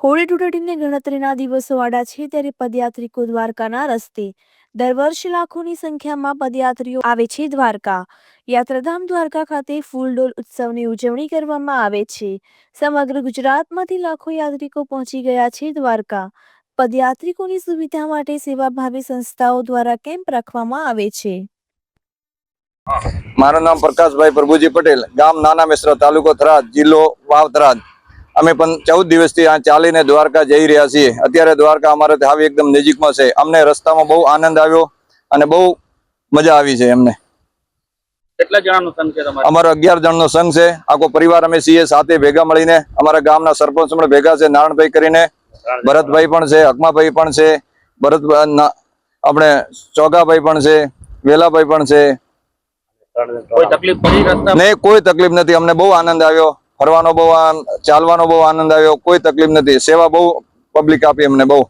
હોળી ધૂળેટીને ગણતરીના દિવસો આડા છે ત્યારે પદયાત્રિકો દ્વારકાના રસ્તે દર વર્ષે લાખોની સંખ્યામાં પદયાત્રીઓ આવે છે દ્વારકા. યાત્રાધામ દ્વારકા ખાતે ફૂલડોલ ઉત્સવની ઉજવણી કરવામાં આવે છે. સમગ્ર ગુજરાતમાંથી લાખો યાત્રિકો પહોંચી ગયા છે દ્વારકા. પદયાત્રિકોની સુવિધા માટે સેવાભાવી સંસ્થાઓ દ્વારા કેમ્પ રાખવામાં આવે છે. મારું નામ પ્રકાશભાઈ પ્રભુજી પટેલ, ગામ નાના મિશ્ર, તાલુકો થરાદ, જિલ્લો વાવ અમે પણ ચૌદ દિવસથી આ ચાલીને દ્વારકા જઈ રહ્યા છીએ. અત્યારે દ્વારકા અમારે હાવ એકદમ નજીકમાં છે. અમને રસ્તામાં બહુ આનંદ આવ્યો અને બહુ મજા આવી છે એમને. કેટલા જણાનો સંઘ છે અમારો અગિયાર જણનો સંઘ છે. આખો પરિવાર અમે છીએ સાથે ભેગા મળીને. અમારા ગામના સરપંચ પણ ભેગા છે નારણભાઈ કરીને. ભરતભાઈ પણ છે હકમાભાઈ પણ છે. ભરત આપણે ચોગાભાઈ પણ છે વેલાભાઈ પણ છે. નહીં કોઈ તકલીફ નથી. અમને બહુ આનંદ આવ્યો. ફરવાનો બહુ ચાલવાનો બહુ આનંદ આવ્યો, કોઈ તકલીફ નથી. સેવા બહુ પબ્લિક આપી અમને બહુ.